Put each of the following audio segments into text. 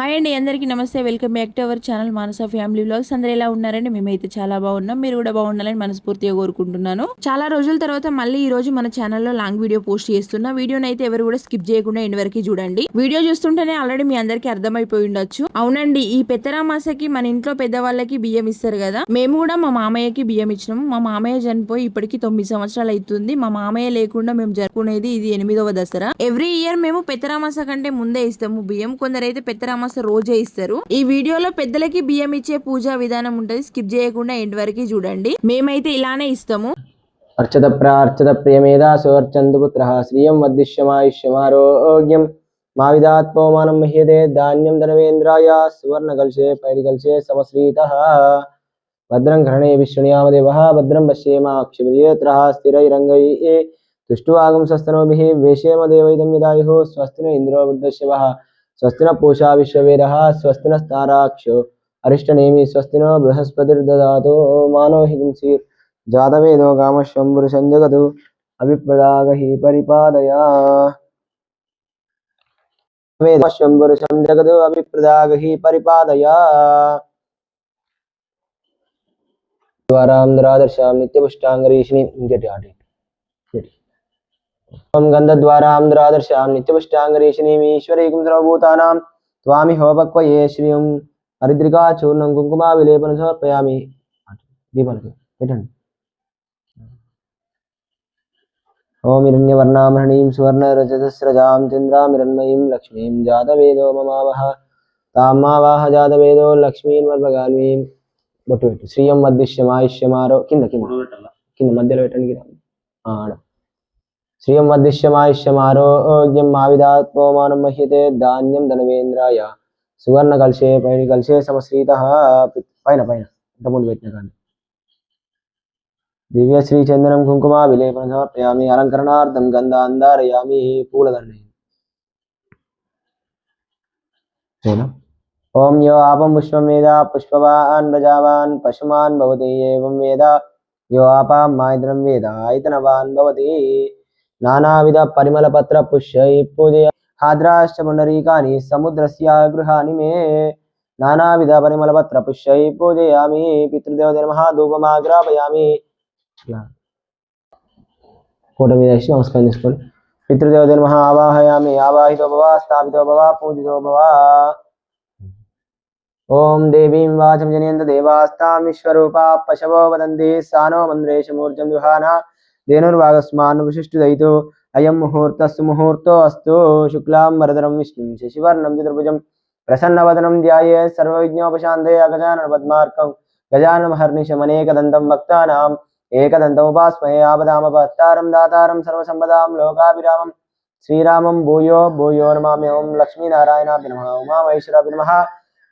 Hi అండి అందరికీ నమస్తే. Welcome back to our channel Manasa family blogs అందరూ ఎలా ఉన్నారండి? మేమైతే చాలా బాగున్నాం. మీరు కూడా బాగుండాలని మనస్ఫూర్తిగా కోరుకుంటున్నాను. చాలా రోజుల తర్వాత మళ్ళీ ఈ రోజు మన ఛానల్లో లాంగ్ వీడియో పోస్ట్ చేస్తున్నా. వీడియోని అయితే ఎవరు కూడా స్కిప్ చేయకుండా ఎండ్ వరకు చూడండి. వీడియో చూస్తుంటేనే ఆల్రెడీ మీ అందరికీ అర్థమైపోయి ఉండొచ్చు. అవునండి ఈ పెత్తరామాసకి మన ఇంట్లో పెద్దవాళ్ళకి బియ్యం ఇస్తారు కదా? మేము కూడా మా మామయ్యకి బియ్యం ఇచ్చినాము. మా మామయ్య చనిపోయి ఇప్పటికి తొమ్మిది సంవత్సరాలు అవుతుంది మా మామయ్య లేకుండా మేము జరుపుకునేది ఇది ఎనిమిదవ దసరా. ఎవ్రీ ఇయర్ మేము పెత్తరామాస కంటే ముందే ఇస్తాము బియ్యం. కొందరైతే పెత్తరామాస రోజే ఇస్తారు. ఈ వీడియోలో పెద్దలకి బియ్యం ఇచ్చే పూజా విధానం ఉంటది. స్కిప్ చేయకుండా ఎండ్ వరకు చూడండి. మేమైతే ఇలానే ఇస్తాము. అర్చత ప్రార్చత ప్రియమేధాసోర్చందుపుత్ర శ్రియం వద్దిశ్యమాయుష్యమారోగ్యం మా విధాత్పవమానం మహ్యతే ధాన్యం ధనవేంద్రాయ సువర్ణ కల్షే పైడి కల్షే సమశ్రీత. భద్రం కరణే విష్ణుయామదేవ భద్రం పశ్యేమాక్షిప్రియేత్ర. స్థిరైరంగై. తుష్టువాగం స్వస్తనోభిः వేషేమ దేవైదం యదాయుः. స్వస్తి న ఇంద్రో వృద్ధశివः స్వస్తిన పూషా విశ్వవీర స్వస్తిన స్థారాక్షో అరిష్టనేమి స్వస్తి బృహస్పతిర్దాతో మానో హింసీర్ జాతవేదో కామశంభురుషం సంజగదు అభిప్రదాగహి పరిపాదయా. వేదశంభురుషం జగదు అభిప్రదాగహి పరిపాదయా. ద్వారాంధ్రాదర్శాం నిత్యపుష్టాంగరీషిని ఇంకటి ఆటి ఓం గంధద్వారాంధ్రాదర్శాం నిత్యపుష్టాంగరీషిణీం ఈశ్వరీకం సర్వభూతానాం త్వామి హోపక్వయే శ్రియం హరిద్రికా చూర్ణం కుంకుమ విలేపన సమర్పయామి దీపానికి పెట్టండి ఓం హిరణ్యవర్ణామహణీం సువర్ణరజతస్రజాం చంద్రామిరణ్మయీం లక్ష్మీం జాతవేదో మమావహ తామావాహ జాతవేదో లక్ష్మీన్ వర్మగాన్వీం బొట్టు పెట్టు శ్రీయం వద్దిశ్యమాయుష్యమారో కింద కింద కింద మధ్యలో పెట్టండి ఆడ శ్రియం వద్దిశ్యమాయుష్యమారోగ్యం మావిధాత్మోమానం మహ్యతే ధాన్యం ధనవేంద్రాయ సువర్ణ కలిసే పైన కలిసే సమశ్రీత పైన పైన ఇంతకుముందు పెట్టిన కానీ దివ్య శ్రీ చందనం కుంకుమ విలేపన సమర్పయామి అలంకరణార్థం గంధ అందారయామి పూలదండ ఓం యో ఆపం పుష్పం వేద పుష్పవాన్ రజావాన్ పశుమాన్ భవతి ఏం వేద యో ఆపాం మాయిద్రం వేద ఐతనవాన్ భవతి నానావిధ పరిమళ పత్ర పుష్పై పూజయ. హాద్రాశ్చ పుండరీకాని సముద్రస్య గృహాని మే. నానావిధ పరిమళ పత్ర పుష్పై పూజయామి. పితృదేవత నమః ధూపమాగ్రాపయామి కూట మీద వేసి నమస్కారం చేసుకోండి పితృదేవత నమః ఆవాహయామి. ఆవాహితో భవ స్థాపితో భవ పూజితో భవ ఓం దేవీం వాచం జనయంత దేవాస్తాం విశ్వరూపా పశవో వదంతి సానో మంద్రేశమూర్జం దుహానా. ధేనుర్వాగస్మాన్ విశిష్టుదయితు అయం ముహూర్తస్సు ముహూర్తో అస్తు శుక్లాం వరదరం విష్ణుం శశివర్ణం చతుర్భుజం ప్రసన్నవదనం ధ్యాయే సర్వవిజ్ఞోపశాంతే అగజానన పద్మార్కం గజానమహర్నిశమనేకదంతం భక్తానాం ఏకదంతముపాస్మహే ఆపదామపత్తారం దాతారం సర్వసంపదాం లోకాభిరామం శ్రీరామం భూయో భూయో నమామ్యహం లక్ష్మీనారాయణాభ్య నమ ఉమామహేశ్వరాభ్య నమ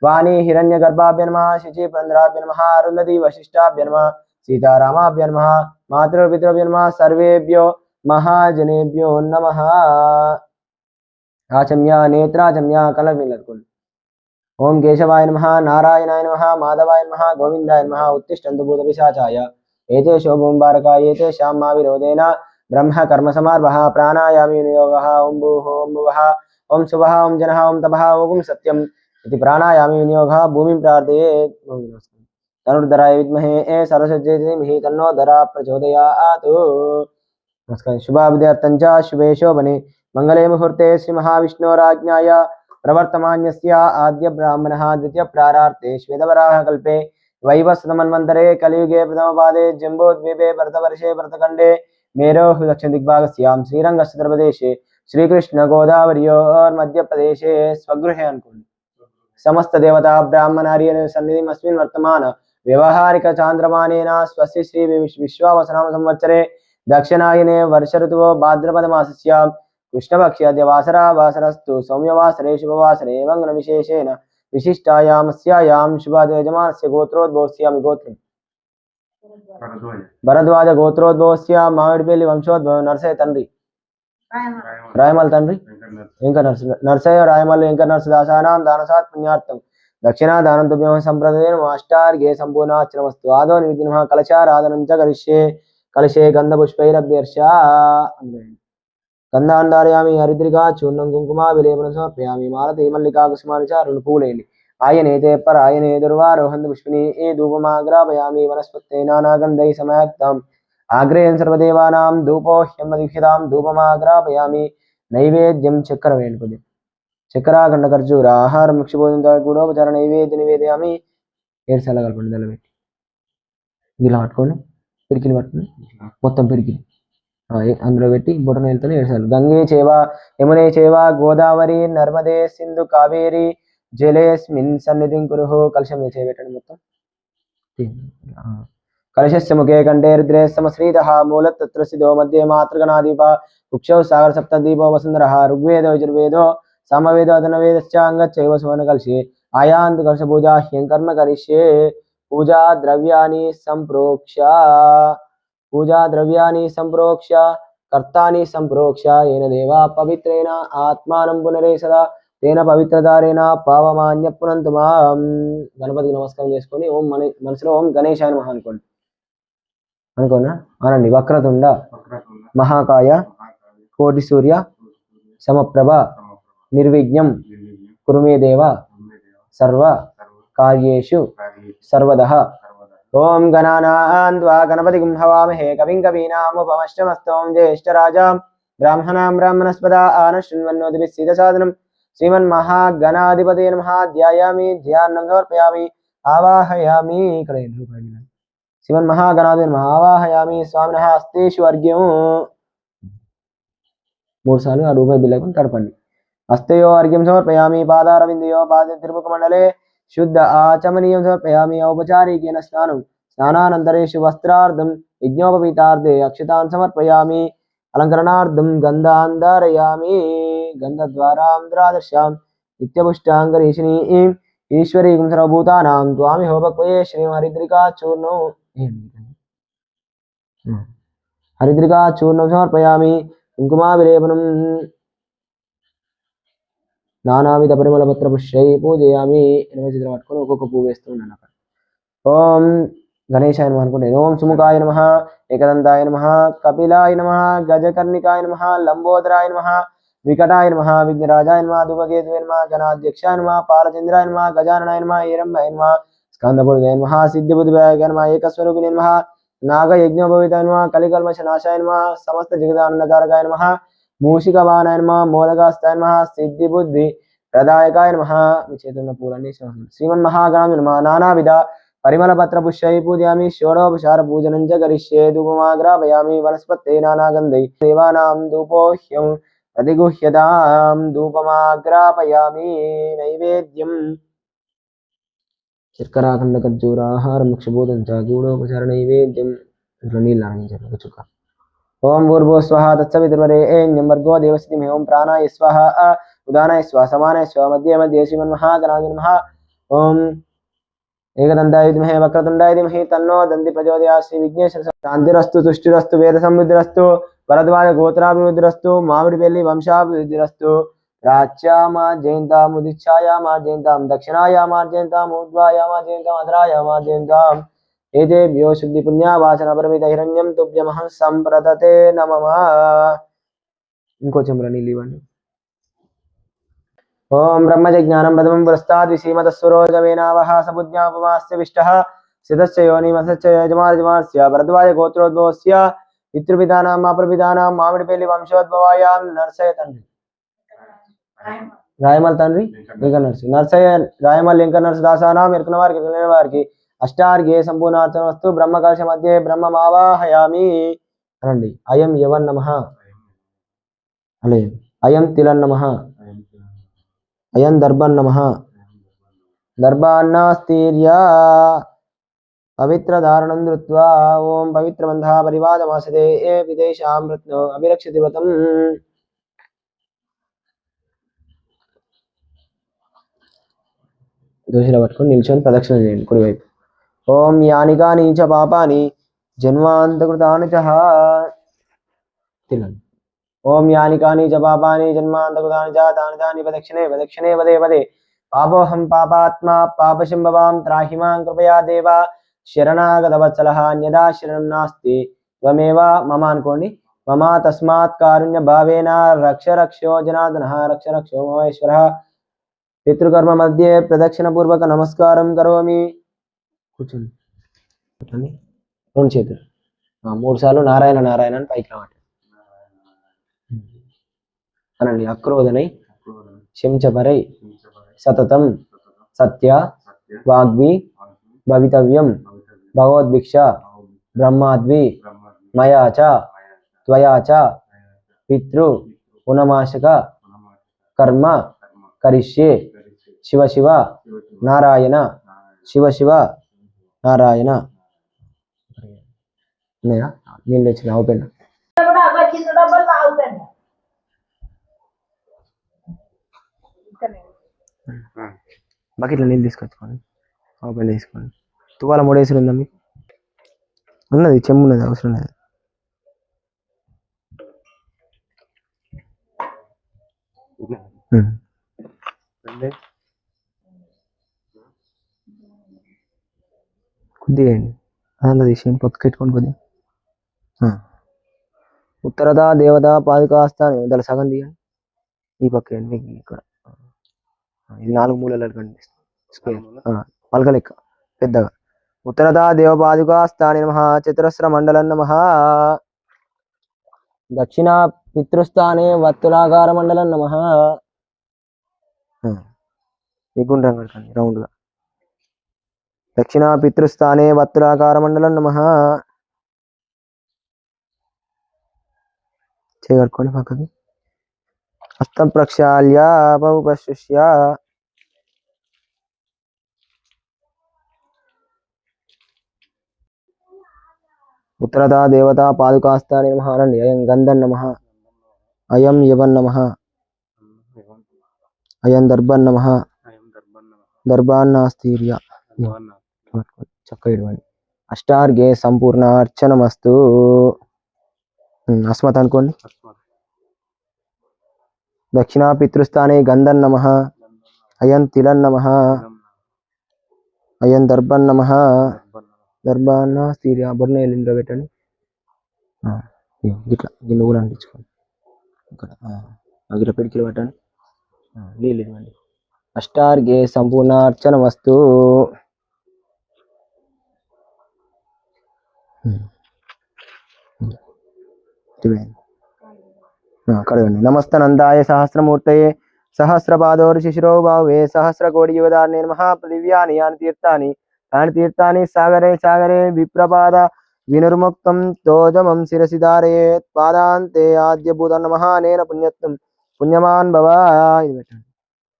వాణి హిరణ్యగర్భాభ్య నమ శచి ప్రంధ్రాభ్య నమ అరుంధతి వశిష్టాభ్య నమ సీతారామాభ్య నమ మాతృపితృభ్యో నమ సర్వేభ్యో మహాజనేభ్యో నమ ఆచమ్య నేత్రాచమ్య కలర్నిలర్కుల్ ఓం కేశవాయ నమ నారాయణాయ నమ మాధవాయ నమ గోవిందాయ నమ ఉత్తిష్టంతు భూత పిశాచాయ ఏతే శోభంబారక ఏతే శ్యామా విరోధేన బ్రహ్మ కర్మ సమార్భ ప్రాణాయామి వినియోగ ఓం భూః ఓం భువ ఓం శుభ ఓం జన ఓం తపః ఓం సత్యం ఇది ప్రాణాయామి వినియోగ భూమిం ప్రార్థయే నమస్కారం तनुर्धराय विद्महे सरस्वती तन्नो धरा प्रचोदयात्। नमस्कार शुभाब्दार्थं च शुभे शोभने। मङ्गले मुहूर्ते श्रीमहाविष्णोराज्ञाय प्रवर्तमान्यस्य आद्यब्राह्मणः द्वितीयप्रारार्थे श्वेतवराहकल्पे वैवस्वतमन्वन्तरे कलियुगे प्रथमपादे जम्बूद्वीपे भरतवर्षे भरतखण्डे मेरोः दक्षिणदिग्भागस्यां श्रीरङ्गक्षत्रप्रदेशे श्रीकृष्णगोदावर्योर्मध्यप्रदेशे स्वगृहे अनुकूल समस्तदेवता ब्राह्मणार्यसन्निधिम् अस्मिन् वर्तमान వ్యవహారిక చాంద్రమానేన స్వస్తి శ్రీ విశ్వ- విశ్వావసనామ సంవత్సరే దక్షిణాయనే వర్ష ఋతువో భాద్రపద మాసస్య కృష్ణపక్ష్యాద్య వాసరా వాసరస్తు సౌమ్యవాసరే శుభవాసరే మంగళ విశేషేణ విశిష్టాయామస్యాయాం శుభాద యజమానస్య గోత్రోద్భవస్యామి గోత్రం భరద్వాజ గోత్రోద్భవస్య మామిడిపల్లి వంశోద్భవం నరసయ్య తండ్రి రాయమల్ తండ్రి వెంకట నరస నరసయ్య రాయమల్లి వెంకట నరసదాసానాం దానసాత్ పుణ్యార్థం దక్షిణా దానం అష్టార్ఘే సంపూర్ణాచరమస్తు ఆదో నిర్విఘ్నః కలశారాధనం చ కలిషే కలిషే గంధపుష్పైరభ్యర్ష గంధాన్ ధారయామి హరిద్రిగా చూర్ణం కుంకుమ విలేపనం సమర్పయామి మాలతి మల్లికా కుసుమాని చ రెండు పువ్వులేయండి ఆయనేతే పరాయనే దుర్వారోహంత పుష్పిని ఏ ధూపమాగ్రాపయామి వనస్పతే నానాగంధై సమాక్తం ఆగ్రేయం సర్వదేవానాం ధూపోహ్యం దీక్షితాం ధూపమాగ్రాపయామి నైవేద్యం చక్కెర వేయండి చక్రాఖండ ఖర్జూర ఆహారం ముఖ్యబోధంతో గూఢోపచార నైవేద్య నివేదయామి ఏడు సార్లు కలపండి దాన్ని పెట్టి. ఇలా పట్టుకోండి పిడికిలు పట్టుకుని మొత్తం పిడికిలు. అందులో పెట్టి బొటన వెళ్తాను ఏడు సార్లు. గంగే చేవ యమునే చేవ గోదావరి నర్మదే సింధు కావేరి జలేస్మిన్ సన్నిధిం కురుహు కలశం మీద చేయబెట్టండి మొత్తం. కలశస్య ముఖే కంఠే రుద్రే సమశ్రీత మూలతత్ర స్థితో మధ్య మాతృగణాదీప వృక్షౌ సాగర సప్త దీపో వసుంధర ఋగ్వేదో యజుర్వేదో సమవేదో అధనవేదశ్చ అంగచ్చైవ సువన కలశే ఆయాంతు కలశ పూజా హ్యం కర్మ కరిష్యే. పూజా ద్రవ్యాన్ని సంప్రోక్ష పూజా ద్రవ్యాన్ని సంప్రోక్ష కర్తాని సంప్రోక్ష ఏన దేవా పవిత్రేణ ఆత్మానం పునరే సదా. తేన పవిత్రధారేణ పావమాన్య పునంతు మాం. గణపతికి నమస్కారం చేసుకొని ఓం మన మనసులో ఓం గణేశాయ నమః అనుకోండి. అనుకోనా? అనండి వక్రతుండ. మహాకాయ. కోటి సూర్య. సమప్రభ. నిర్విఘ్నం కురుమేదేవ సర్వ కార్యేషు సర్వద. ఓం గణానాన్వా త్వా గణపతిం హవామహే కవిం కవీనాముపమష్టమస్తోం జ్యేష్ఠరాజాం బ్రాహ్మణాం బ్రాహ్మణస్పద ఆనశృణ్వన్నోతిభిः సీదసాదనం శ్రీమన్మహాగణాధిపతే నమః. ధ్యాయామి ధ్యానం సమర్పయామి ఆవాహయామి ఇక్కడ ఏం ఆవాహయామి స్వామిన. అస్తేషు అర్ఘ్యం మూడు సార్లు ఆ రూపాయి బిల్లకు తడపండి. హస్తయో అర్ఘ్యం సమర్పయామి పాదారవిందయో పాద తిరుముఖమండలే శుద్ధ ఆచమనీయం సమర్పయామి ఔపచారికేన స్నానం స్నానానంతరేషు వస్త్రార్థం యజ్ఞోపవీతార్థే అక్షతాన్ సమర్పయామి అలంకరణార్థం గంధాన్ ధారయామి గంధద్వారాంధ్రాదర్శాం నిత్యపుష్టాంగరీషిణీ ఈశ్వరీం సర్వభూతానాం త్వామి హోపక్వయే శ్రీం హరిద్రికా చూర్ణం హరిద్రికా చూర్ణం సమర్పయామి కుంకుమా విలేపనం నానావిధ పరిమళ పత్ర పుష్పై పూజయామి. ఎనిమిది చిత్రం పట్టుకొని ఒక్కొక్క పువ్వు వేస్తున్నాను అక్కడ. ఓం గణేశాయ నమ అనుకుంటే ఓం సుముఖాయ నమ ఏకదంతాయ నమ కపిలాయ నమ గజకర్ణికాయ నమ లంబోదరాయ నమ వికటాయ నమ విఘ్నరాజాయ నమ ధూమకేతువే నమ గణాధ్యక్షాయ నమ పాలచంద్రాయ నమ గజాననాయ నమ ఏరంభాయ నమ స్కందపురుజాయ నమ సిద్ధిబుద్ధిభాయ నమ ఏకస్వరూపిణి నమ నాగయజ్ఞోపవితాయ నమ కలికల్మశ నాశాయ నమ సమస్త జగదానందకారకాయ నమ మూషికవానాయ నమ మోదకాస్తాయ నమ సిద్ధి బుద్ధి ప్రదాయకాయ నమ మీ చేతున్న పూలన్నీ శ్రీమన్ మహాగణం నమ. నానావిధ పరిమళ పత్ర పుష్పై పూజయామి షోడోపచార పూజనం చ కరిష్యే ధూపమాగ్రాపయామి వనస్పతే నానాగంధై దేవానాం ధూపోహ్యం ప్రతిగుహ్యతాం ధూపమాగ్రాపయామి నైవేద్యం. శర్కరాఖండ ఖర్జూరాహారం ముక్షభూతం చ గూఢోపచార నైవేద్యం నీళ్ళు అరంగించారు చుక్క. ओम भूर्भुव स्वाहा तत्सवितुर्वरे, ऐं भर्गो देवस्थितिं ओम प्राणाय स्व अ उदानाय स्वाहा, समानाय स्वाहा मध्ये मध्ये श्रीमन्महागणाय नमः ओम एकदंताय विद्महे वक्रतुंडाय तन्नो दन्ति प्रचोदयात् श्री विघ्नेश्वर शान्तिरस्तु, तुष्टिरस्तु वेदसंवृद्धिरस्तु भरद्वाज गोत्राभिवृद्धिरस्तु मामिडिपल्लि वंशाभिवृद्धिरस्तु प्राच्यामार्जयन्तामुदिच्छायामार्जयन्तां दक्षिणायामार्जयन्ताम् ऊर्ध्वायामार्जयन्ताम् దక్షిణాయామా శుద్ధి పుణ్యావాసన పరిమిత హిరణ్యం తుభ్యమహ సంప్రదతే నమః. ఇంకో చెంబుల నీళ్ళు ఇవ్వండి ఓం బ్రహ్మజ్ఞానం ప్రథమం పురస్తాద్ విసీమతస్వరోజమేనావహ సబుజ్ఞాపమాస్య విష్టః సితస్య యోనిమసస్య యజమానజమానస్య భరద్వాజ గోత్రోద్భవస్య పితృపితానాం మాతృపితానాం మామిడిపల్లి వంశోద్భవాయాం నర్సయ్య తండ్రి. రాయమల్ తండ్రి లింక నర్సు. నర్సయ్య రాయమల్ లింక నర్సు దాసానాం ఎరుకున్న వారికి ఎరుకలేని వారికి అష్టార్ఘే సంపూర్ణార్చన వస్తు బ్రహ్మకలశ మధ్య బ్రహ్మమావాహయామి. అనండి. అయం యవన్ నమ. అలే అయం తిలన్ నమ. అయం దర్భన్ నమ. దర్భాన్నాస్తీర్య పవిత్రధారణం ధృత్వా. ఓం పవిత్రబంధ పరివాదమాసదే ఏ విదేశాం అభిరక్షతి వ్రతం. దోషిలో పట్టుకొని నిల్చొని ప్రదక్షిణ చేయండి. కుడివైపు. ఓం యాని కాని చ పాపాని జన్మాంతకృతాని చ తినండి. ఓం యాని కాని చ పాపాని జన్మాంతకృతాని చ తాని తాని ప్రదక్షిణే ప్రదక్షిణే పదే పదే పాపోహం పాపాత్మా పాపశంభవాం త్రాహిమాం కృపయా దేవా. శరణాగత వత్సల అన్యదా శరణం నాస్తి. త్వమేవా? మమ అనుకోండి. మమ తస్మాత్ కారుణ్య భావేన రక్ష రక్షో జనార్దన రక్ష రక్షో మహేశ్వర. పితృకర్మ మధ్య ప్రదక్షిణపూర్వక నమస్కారం కరోమి. కూర్చోండి. కూర్చోండి. రెండు చేతులు మూడు సార్లు నారాయణ నారాయణ అని పైకి రావట అనండి అక్రోధనై శంచపరై సతతం సత్య వాగ్వి భవితవ్యం భగవద్భిక్ష బ్రహ్మాద్వి మయా చ త్వయా చ పితృ ఉనమాశక కర్మ కరిష్యే శివ శివ నారాయణ శివ శివ నారాయణ. ఉన్నాయా? నీళ్ళు తెచ్చిన ఓపెన్ బకెట్లో నీళ్ళు తీసుకొచ్చుకోండి. ఓపెన్ చేసుకోండి తువాల మూడేసి ఉందా మీకు? ఉన్నది చెమ్ము ఉన్నది అవసరం లేదు ఉమ్. వేయండి అదంతా తీసేయండి కొద్దిగా. ఆ. ఉత్తరదా దేవత పాదుకాస్తాను దాని సగం తీయండి. ఈ పక్క మీకు ఇక్కడ. ఇది నాలుగు మూలలు కనిపిస్తుంది. స్క్వేర్. పలక లెక్క పెద్దగా. ఉత్తరదా దేవపాదుకాస్తాని నమ చతురస్ర మండలం నమ. దక్షిణ పితృస్థానే వత్తులాకార మండలం నమ. ఈ గుండ్రం కడకండి రౌండ్గా. దక్షిణ పితృస్థానే వత్తులాకార మండలం నమ. చేయగట్టుకోండి పక్కకి. హస్తం ప్రక్షాళ్య బహుపశుష్య ఉత్తరదా దేవత పాదుకాస్తాని నమ అనండి. అయం గంధన్ నమ. అయం యవన్ నమ. అయం దర్భన్ నమ. దర్భాన్నాస్తీర్య చక్క ఇడవండి అష్టార్గే సంపూర్ణ అర్చన మస్తు అస్మత్ అనుకోండి. దక్షిణా పితృస్థానే గంధన్ నమ. అయన్ తిలన్ నమ. అయన్ దర్భన్ నమ. దర్భాన్న స్థీర్య ఆభరణ ఎల్లిండ్ర పెట్టండి. ఇట్లా గిన్నె కూడా అంటించుకోండి. ఇక్కడ ఆ, పిడికిలు పెట్టండి. నీళ్ళు ఇవ్వండి. అష్టార్గే సంపూర్ణ అర్చన వస్తు కడగండి. నమస్తనందాయ సహస్రమూర్తయే. సహస్రపాదోర్ శిశిరో భావే సహస్ర కోటి యువదాన్ని మహాపృథివ్యాని యాని తీర్థాని. తాని తీర్థాని సాగరే సాగరే విప్రపాద వినుర్ముక్తం తోజమం శిరసి ధారయేత్ పాదాంతే ఆద్యభూత నమః నేన పుణ్యత్వం పుణ్యమాన్ భవ. ఇది పెట్టండి.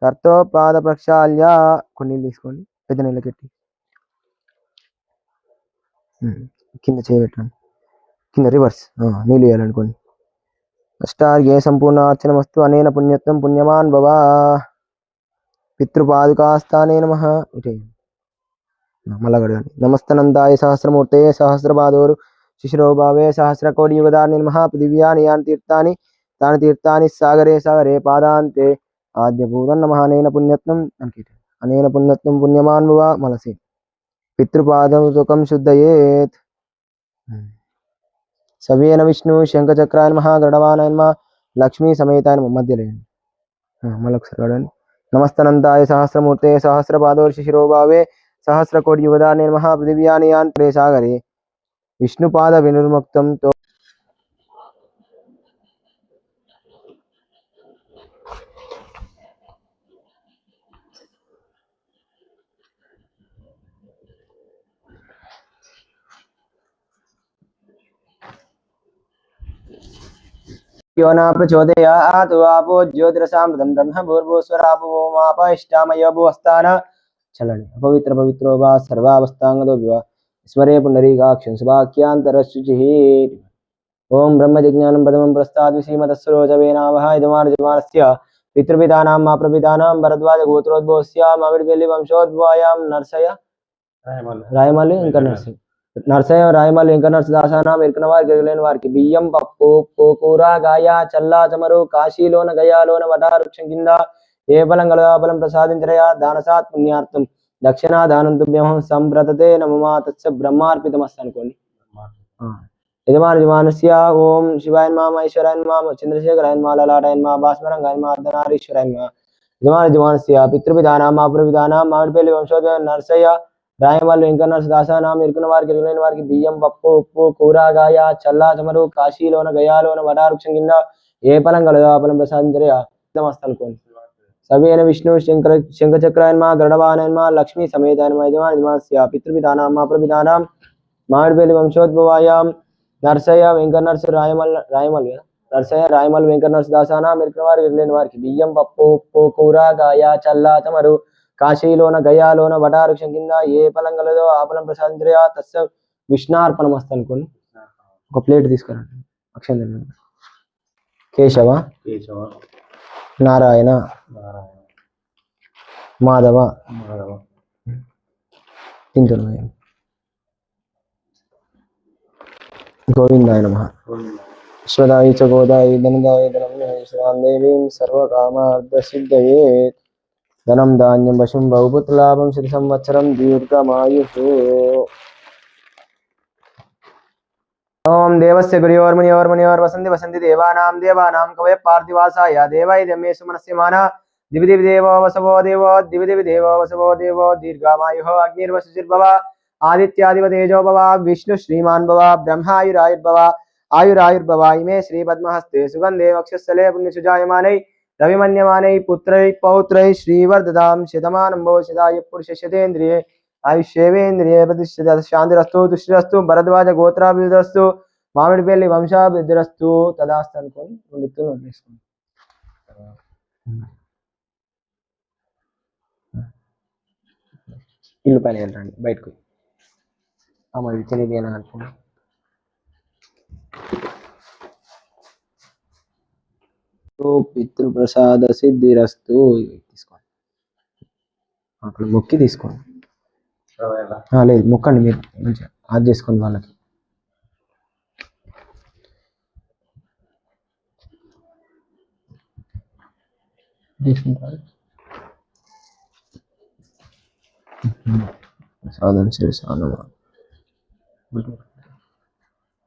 కర్తో పాద ప్రక్షాళ్య కొన్ని తీసుకోండి. పెద్ద నీళ్ళకెట్టి ఉమ్, కింద చేయబెట్టండి కింద రివర్స్ నీళ్ళు వేయాలనుకోండి. అష్టార్గే సంపూర్ణ అర్చన వస్తు అనేన పుణ్యత్వం పుణ్యమాన్ భవ. పితృపాదుకాస్థానే నమ. ఇటే. మళ్ళా నమస్తనందాయ సహస్రమూర్తే సహస్రపాదోరు. శిశిరో భావే సహస్రకోటి యుగదాని నమ. పృథివ్యాని యాని తీర్థాని తాని తీర్థాని సాగరే సాగరే పాదాంతే. ఆద్యభూతం నమ. అనేన పుణ్యత్వం. అంకిట. అనేన పుణ్యత్వం పుణ్యమాన్ భవ. మలసి పితృపాదం సుఖం శుద్ధయేత్. సవ్యేన విష్ణు శంఖచక్రాయ నమ గడవానాయ నమ లక్ష్మీ సమేతాయ నమ మధ్యలో వేయండి. ఆ, మళ్ళీ నమస్తనంతాయ సహస్రమూర్తే సహస్రపాదోర్షి శిరోభావే సహస్రకోటి యువదాన్ని నమ పృథివ్యాని యాంత్రే సాగరే విష్ణుపాద వినుర్ముక్తంతో यो न प्रचोदयातु आपो ज्योतिरसामृतं ब्रह्मभूर्भुस्वरापुवोमापयिष्टामयोभुवस्तान चलन अपवित्र पवित्रो वा सर्वावस्थाङ्गदो विवा स्मरे पुनरीकाक्षं सुवाक्यान्तरशुचिः ॐ ब्रह्मजिज्ञानं पदमं प्रस्ताद्विसीमतस्वरोचवेनावह इदमार्जमानस्य पितृपितानां माप्रपितानां भरद्वाजगोत्रोद्भवस्यामाविड्वेलिवंशोद्भवायां नरसय रायमल्लि रायमल्लि నరసయ భరద్వాజ గోత్రోద్భవస్య మామిడిపల్లి వంశోద్భవాయాం రాయమల్లి ఇంకా నర్సయ్య నర్సయ్య రాయమల్లి వారికి ఎరుగలేని వారికి బియ్యం పప్పు ఉప్పు కూర గాయ చల్లా చమరు కాశీలోన గయాలోన వటారుక్షం కింద ఏ బలం కలదా బలం ప్రసాదించరయా? దానసాత్ పుణ్యార్థం. దక్షిణ దానం తుభ్యమహం సంప్రతతే నమమా తత్స బ్రహ్మార్పితమస్తు అనుకోండి ఆ. యజమాన ఓం శివాయన్ మా నమ మా చంద్రశేఖరాయన్ మా లలాటాయన్ మా నమ భాస్మరంగాయ నమ అర్ధనారీశ్వరాయ నమ. యజమాన యజమానస్య పితృవిధానం మాతృవిధానం మామిడిపల్లి వంశోద్భవ నరసయ్య రాయమల్లి వెంకన్న దాసానాం ఇరుకున్న వారికి ఇరుకులేని వారికి బియ్యం పప్పు ఉప్పు కూరగాయ చల్ల చమరు కాశీలోన గయాలోన వటారుక్షం కింద ఏ ఫలం కలదో ఆ ఫలం ప్రసాదించరే నమస్తనుకోండి సవేన విష్ణు శంకర శంఖచక్రాయన్మ గరుడవానన్మ లక్ష్మీ సమేతాయన్మ యజమాన యజమానస్య పితృవిధానం మాతృవిధానం మామిడిపల్లి వంశోద్భవాయాం నరసయ్య వెంకట నరస రాయమల్ రాయమల్ నర్సయ్య రాయమల్ వెంకట నరస దాసాన మెరికిన వారికి వెళ్ళిన వారికి బియ్యం పప్పు ఉప్పు కూరగాయ చల్ల చమరు కాశీలోన గయాలోన వటావృక్షం కింద ఏ ఫలం కలదో ఆ ఫలం ప్రసాదించరియా తస్య విష్ణార్పణమస్తు అనుకోండి ఒక ప్లేట్ తీసుకురండి. అక్షంత కేశవ కేశవ నారాయణ నారాయణ మాధవ మాధవ. తింటున్నాయి గోవిందాయ నమ. విశ్వదాయి చ గోదాయి ధనదాయి ధనం శ్రీరాం దేవీం సర్వకామార్థసిద్ధయే ధనం ధాన్యం పశుం బహుపుత్రలాభం శత సంవత్సరం దీర్ఘమాయు ఓం దేవస్య గురియోర్మునియోర్మునియోర్ వసంతి వసంతి దేవానాం దేవానాం కవయ పార్థివాసాయ దేవాయ దమ్మే సుమనస్య మాన దివి దివి దేవో వసవో దేవో దివి దివి దేవో వసవో దేవో దీర్ఘామాయు అగ్నిర్వసుచిర్భవ ఆదిత్యాదివ తేజో భవ విష్ణు శ్రీమాన్ భవ బ్రహ్మాయురాయుర్భవ ఆయురాయుర్భవ ఇమే శ్రీ పద్మహస్తే సుగంధే వక్షస్థలే పుణ్యసుజాయమానై రవిమన్యమానై పుత్రై పౌత్రై శ్రీవర్ధదాం శతమానం భవ శతాయ పురుష శతేంద్రియే ఆయుష్యేవేంద్రియే ప్రతిష్ఠిత శాంతిరస్తు తుష్టిరస్తు భరద్వాజ గోత్రాభివృద్ధిరస్తు మామిడిపల్లి వంశాభివృద్ధిరస్తు తదాస్తు అనుకొని రెండు ఇత్తులు ఇల్లు పైన వెళ్ళండి బయటకు అమ్మ ఇది తినేది అని పితృప్రసాద సిద్ధిరస్తు. తీసుకోండి. అక్కడ మొక్కి తీసుకోండి. లేదు మొక్కండి మీరు. మంచిగా అది చేసుకోండి వాళ్ళకి. సాధన శిరసానమా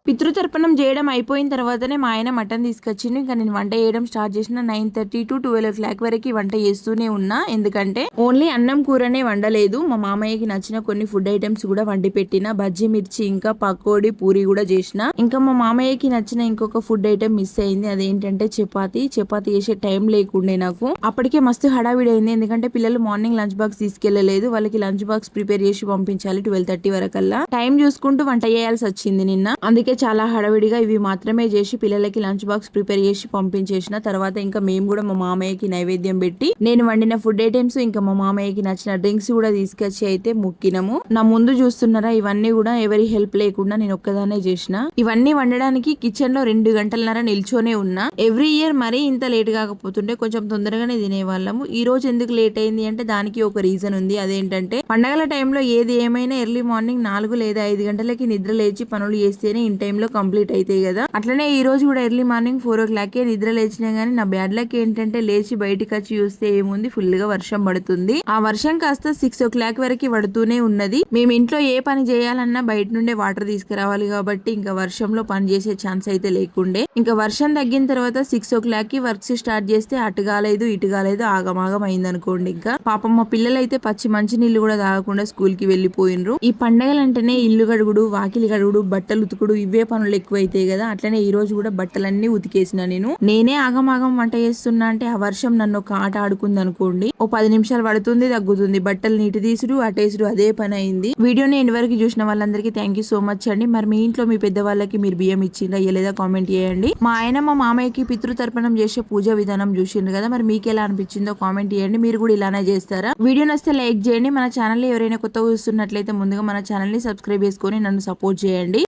పితృతర్పణం చేయడం అయిపోయిన తర్వాతనే మా ఆయన మటన్ తీసుకొచ్చిండు. ఇంకా నేను వంట చేయడం స్టార్ట్ చేసిన nine thirty to twelve o'clock వరకు వంట చేస్తూనే ఉన్నా. ఎందుకంటే ఓన్లీ అన్నం కూరనే వండలేదు. మా మామయ్యకి నచ్చిన కొన్ని ఫుడ్ ఐటమ్స్ కూడా వండి పెట్టిన. బజ్జీ మిర్చి ఇంకా పకోడీ పూరి కూడా చేసిన. ఇంకా మా మామయ్యకి నచ్చిన ఇంకొక ఫుడ్ ఐటమ్ మిస్ అయింది. అదేంటంటే చపాతి. చపాతి చేసే టైం లేకుండే నాకు. అప్పటికే మస్తు హడావిడి అయింది. ఎందుకంటే పిల్లలు మార్నింగ్ లంచ్ బాక్స్ తీసుకెళ్ళలేదు వాళ్ళకి లంచ్ బాక్స్ ప్రిపేర్ చేసి పంపించాలి ట్వెల్వ్ థర్టీ వరకల్లా. టైం చూసుకుంటూ వంట చేయాల్సి వచ్చింది నిన్న. అందుకే చాలా హడావిడిగా ఇవి మాత్రమే చేసి పిల్లలకి లంచ్ బాక్స్ ప్రిపేర్ చేసి పంపించేసిన తర్వాత ఇంకా మేము కూడా మా మామయ్యకి నైవేద్యం పెట్టి నేను వండిన ఫుడ్ ఐటమ్స్ ఇంకా మా మామయ్యకి నచ్చిన డ్రింక్స్ కూడా తీసుకొచ్చి అయితే ముక్కినము. నా ముందు చూస్తున్నారా ఇవన్నీ కూడా ఎవరి హెల్ప్ లేకుండా నేను ఒక్కదానే చేసిన. ఇవన్నీ వండడానికి కిచెన్లో రెండు గంటలన్నర నిల్చొనే ఉన్నా. ఎవ్రీ ఇయర్ మరీ ఇంత లేట్ కాకపోతుంటే కొంచెం తొందరగానే తినేవాళ్ళము. ఈ రోజు ఎందుకు లేట్ అయింది అంటే దానికి ఒక రీజన్ ఉంది. అదేంటంటే పండగల టైంలో ఏది ఏమైనా ఎర్లీ మార్నింగ్ నాలుగు లేదా ఐదు గంటలకి నిద్ర లేచి పనులు చేస్తేనే ఇంటి టైంలో కంప్లీట్ అవుతాయి కదా. అట్లనే ఈ రోజు కూడా early morning four o'clock నిద్ర లేచినా గానీ నా బ్యాడ్ లక్ ఏంటంటే లేచి బయటికి వచ్చి చూస్తే ఏముంది? ఫుల్గా వర్షం పడుతుంది. ఆ వర్షం కాస్త సిక్స్ ఓ క్లాక్ వరకు పడుతూనే ఉన్నది. మేము ఇంట్లో ఏ పని చేయాలన్నా బయట నుండే వాటర్ తీసుకురావాలి కాబట్టి ఇంకా వర్షంలో పని చేసే ఛాన్స్ అయితే లేకుండే. ఇంకా వర్షం తగ్గిన తర్వాత సిక్స్ ఓ క్లాక్కి వర్క్స్ స్టార్ట్ చేస్తే అటు కాలేదు ఇటు కాలేదు ఆగమాగం అయింది అనుకోండి ఇంకా. పాపం మా పిల్లలు అయితే పచ్చి మంచి నీళ్ళు కూడా తాగకుండా స్కూల్కి వెళ్ళిపోయినరు. ఈ పండగలంటేనే ఇల్లు గడుగుడు వాకిలి గడుగుడు బట్టలు ఉతుకుడు పనులు ఎక్కువైతాయి కదా అట్లనే ఈ రోజు కూడా బట్టలన్నీ ఉతికేసిన నేను. నేనే ఆగమాగం వంట చేస్తున్నా అంటే ఆ వర్షం నన్ను ఒక ఆట ఆడుకుంది అనుకోండి. ఓ పది నిమిషాలు పడుతుంది తగ్గుతుంది. బట్టలు నీటి తీసుడు అటేసుడు అదే పని అయింది. వీడియోని ఎండ్ వరకు చూసిన వాళ్ళందరికీ థ్యాంక్ యూ సో మచ్ అండి. మరి మీ ఇంట్లో మీ పెద్దవాళ్ళకి మీరు బియ్యం ఇచ్చిందా లేదా కామెంట్ చేయండి. మా ఆయన మా మామయ్యకి పితృతర్పణం చేసే పూజా విధానం చూసిండ్రు కదా మరి మీకు ఎలా అనిపించిందో కామెంట్ చేయండి. మీరు కూడా ఇలానే చేస్తారా? వీడియో నచ్చితే లైక్ చేయండి. మన ఛానల్ ఎవరైనా కొత్త చూస్తున్నట్లయితే ముందుగా మన ఛానల్ని సబ్స్క్రైబ్ చేసుకొని నన్ను సపోర్ట్ చేయండి.